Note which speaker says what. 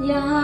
Speaker 1: Yeah.